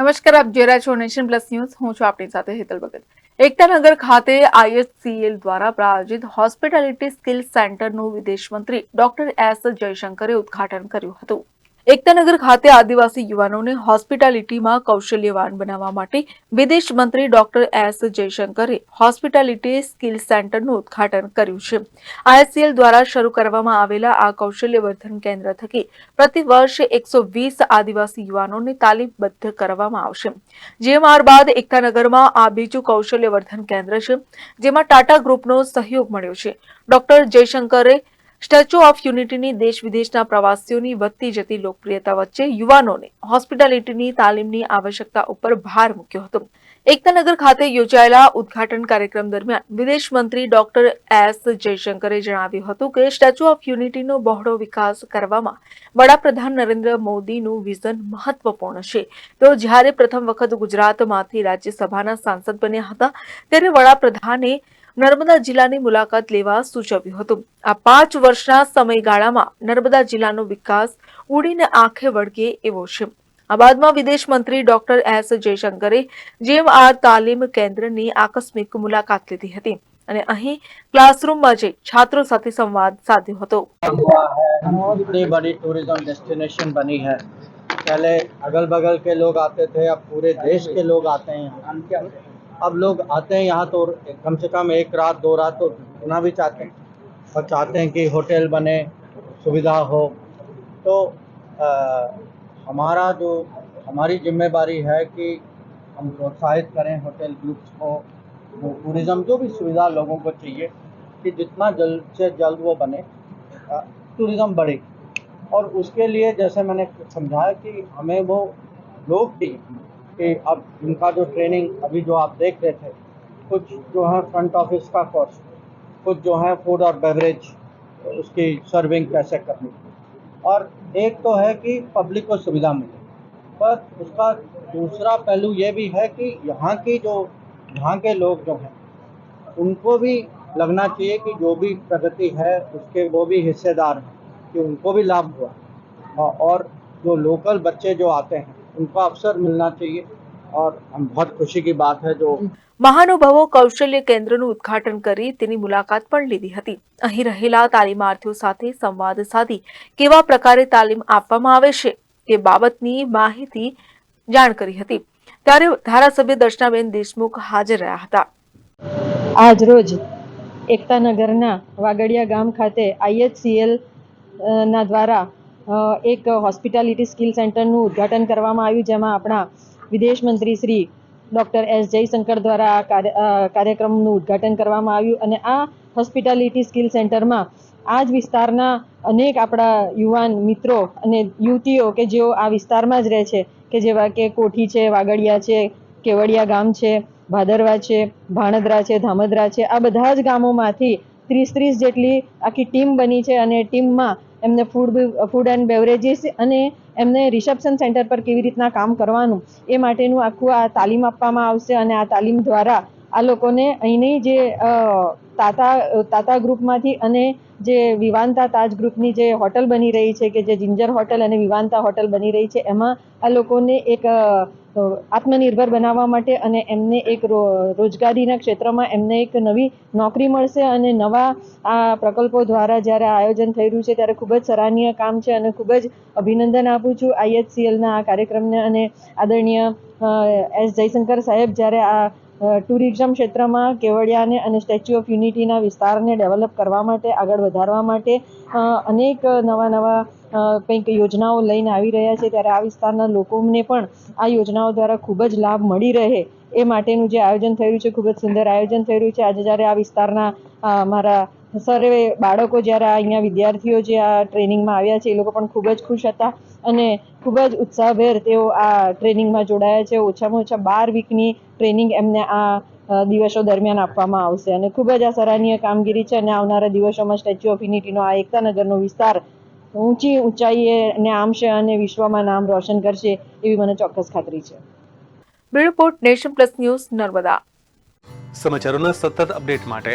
નમસ્કાર, આપ જોઈ રહ્યા છો નેશન પ્લસ ન્યૂઝ. હું છું આપણી સાથે હેતલ ભગત. એકતાનગર ખાતે આઈએચસીએલ દ્વારા પ્રાયોજિત હોસ્પિટાલિટી સ્કિલ સેન્ટરનું વિદેશ મંત્રી ડોક્ટર એસ જયશંકરે ઉદ્ઘાટન કર્યું હતું. એકતાનગર ખાતે આદિવાસી યુવાનોને હોસ્પિટાલિટીમાં કૌશલ્યવાન બનાવવા માટે વિદેશ મંત્રી ડોક્ટર એસ જયશંકરે હોસ્પિટાલિટી સ્કિલ સેન્ટરનું ઉદ્ઘાટન કર્યું છે. આઈએસસીએલ દ્વારા શરૂ કરવામાં આવેલા આ કૌશલ્યવર્ધન કેન્દ્ર થકી પ્રતિ વર્ષ એકસો વીસ આદિવાસી યુવાનોને તાલીમબદ્ધ કરવામાં આવશે. જેએમઆર બાદ એકતાનગરમાં આ બીજું કૌશલ્યવર્ધન કેન્દ્ર છે, જેમાં ટાટા ગ્રુપનો સહયોગ મળ્યો છે. ડોક્ટર જયશંકરે સ્ટેચ્યુ ઓફ યુનિટીની દેશ વિદેશના પ્રવાસીઓની વધતી જતી લોકપ્રિયતા વચ્ચે યુવાનોને હોસ્પિટાલિટીની તાલીમની આવશ્યકતા ઉપર ભાર મૂક્યો હતો. એકતાનગર ખાતે યોજાયેલા ઉદ્ઘાટન કાર્યક્રમ દરમિયાન વિદેશ મંત્રી ડોક્ટર એસ જયશંકરે જણાવ્યું હતું કે સ્ટેચ્યુ ઓફ યુનિટીનો બહોળો વિકાસ કરવામાં વડાપ્રધાન નરેન્દ્ર મોદીનું વિઝન મહત્વપૂર્ણ છે. તેઓ જ્યારે પ્રથમ વખત ગુજરાતમાંથી રાજ્યસભાના સાંસદ બન્યા હતા, ત્યારે વડાપ્રધાને નર્મદા જિલ્લાની મુલાકાત લેવા સૂચવ્યું હતું આ પાંચ વર્ષના સમયગાળામાં નર્મદા જિલ્લાનો વિકાસ ઉડીને આંખે વળગે એવો છે આ બાદમાં વિદેશ મંત્રી ડોક્ટર એસ જયશંકરે જેએમઆર તાલીમ કેન્દ્રની આકસ્મિક મુલાકાત લીધી હતી અને અહીં ક્લાસરૂમમાં જઈ છાત્રો સાથે સંવાદ સાધ્યો હતો हुआ है इतनी बड़ी टूरिज्म डेस्टिनेशन बनी है पहले अगल बगल के लोग आते थे अब पूरे देश के लोग आते हैं यहाँ अब लोग आते हैं यहाँ तो कम से कम एक रात दो रात तो रुकना भी चाहते हैं और चाहते हैं कि होटल बने सुविधा हो। तो अ, हमारा जो हमारी ज़िम्मेदारी है कि हम प्रोत्साहित करें होटल ग्रुप्स को वो टूरिज़्म जो भी सुविधा लोगों को चाहिए कि जितना जल्द से जल्द वो बने टूरिज़्म बढ़ेगी और उसके लिए जैसे मैंने समझाया कि हमें वो लोग चाहिए कि अब इनका जो ट्रेनिंग अभी जो आप देख रहे थे, कुछ जो है फ्रंट ऑफ़िस का कोर्स कुछ जो है फ़ूड और बेवरेज उसकी सर्विंग कैसे करनी। और एक तो है कि पब्लिक को सुविधा मिले, पर उसका दूसरा पहलू ये भी है कि यहाँ की जो, यहाँ के लोग जो हैं, उनको भी लगना चाहिए कि जो भी प्रगति है, उसके वो भी हिस्सेदार हैं, कि उनको भी लाभ हुआ। और जो लोकल बच्चे जो आते हैं उनको अवसर मिलना चाहिए और हम बहुत खुशी की बात है जो મહાનુભાવો કૌશલ્ય કેન્દ્રનું ઉદ્ઘાટન કરી તેની મુલાકાત પણ લીધી હતી અહીં રહેલા તાલીમાર્થીઓ સાથે સંવાદ સાધી કેવા પ્રકારે તાલીમ આપવામાં આવે છે તે બાબતની માહિતી જાણ કરી હતી ત્યારે ધારાસભ્ય દર્શનાબેન દેશમુખ હાજર રહ્યા હતા આજ રોજ એકતાનગરના વાગડિયા ગામ ખાતે આઈએચસીએલ ના દ્વારા અ, એક હોસ્પિટાલિટી સ્કિલ સેન્ટરનું ઉદ્ઘાટન કરવામાં આવ્યું, જેમાં આપણા વિદેશ મંત્રી શ્રી ડૉક્ટર એસ જયશંકર દ્વારા કાર્યક્રમનું ઉદ્ઘાટન કરવામાં આવ્યું. અને આ હોસ્પિટાલિટી સ્કિલ સેન્ટરમાં આ જ વિસ્તારના અનેક આપણા યુવાન મિત્રો અને યુવતીઓ કે જેઓ આ વિસ્તારમાં જ રહે છે, કે જેવા કે કોઠી છે, વાગડિયા છે, કેવડિયા ગામ છે, ભાદરવા છે, ભાણદરા છે, ધામદરા છે, આ બધા જ ગામોમાંથી ત્રીસ ત્રીસ જેટલી આખી ટીમ બની છે અને ટીમમાં એમને ફૂડ ફૂડ એન્ડ બેવરેજીસ અને એમને રિસેપ્શન સેન્ટર પર કેવી રીતના કામ કરવાનું એ માટેનું આખું આ તાલીમ આપવામાં આવશે અને આ તાલીમ દ્વારા આ લોકોને અહીંની જે તાતા તાતા ગ્રુપમાંથી અને જે વિવાંતા તાજ ગ્રુપની જે હોટલ બની રહી છે કે જે જિંજર હોટલ અને વિવાંતા હોટલ બની રહી છે, એમાં આ લોકોને એક આત્મનિર્ભર બનાવવા માટે અને એમને એક રોજગારીના ક્ષેત્રમાં એમને એક નવી નોકરી મળશે અને નવા આ પ્રકલ્પો દ્વારા જ્યારે આયોજન થઈ રહ્યું છે ત્યારે ખૂબ જ સરાહનીય કામ છે અને ખૂબ જ અભિનંદન આપું છું આઈએચસીએલના આ કાર્યક્રમને અને આદરણીય એસ જયશંકર સાહેબ જ્યારે આ ટુરિઝમ ક્ષેત્રમાં કેવડિયાને અને સ્ટેચ્યુ ઓફ યુનિટીના વિસ્તારને ડેવલપ કરવા માટે આગળ વધારવા માટે અનેક નવા નવા કંઈક યોજનાઓ લઈને આવી રહ્યા છે. ત્યારે આ વિસ્તારના લોકોને પણ આ યોજનાઓ દ્વારા ખૂબ જ લાભ મળી રહે એ માટેનું જે આયોજન રહ્યું છે ખૂબ જ સુંદર આયોજન રહ્યું છે. આજે જ્યારે આ વિસ્તારના અ, સર્વે બાળકો જ્યારે આ અહીંયા વિદ્યાર્થીઓ જે આ ટ્રેનિંગમાં આવ્યા છે એ લોકો પણ ખૂબ જ ખુશ હતા અને ખૂબ જ ઉત્સાહભેર તેઓ આ ટ્રેનિંગમાં જોડાયા છે. ઓછામાં ઓછા બાર વીકની ટ્રેનિંગ એમને આ દિવસો દરમિયાન આપવામાં આવશે. અને ખૂબ જ આ સરાહનીય કામગીરી છે અને આવનારા દિવસોમાં સ્ટેચ્યુ ઓફ યુનિટીનો આ એકતાનગરનો વિસ્તાર ઊંચી ઊંચાઈએ ને આમશે અને વિશ્વમાં નામ રોશન કરશે એવી મને ચોક્કસ ખાતરી છે. Bureau report nation plus news Narmada. સમાચારોના સતત અપડેટ માટે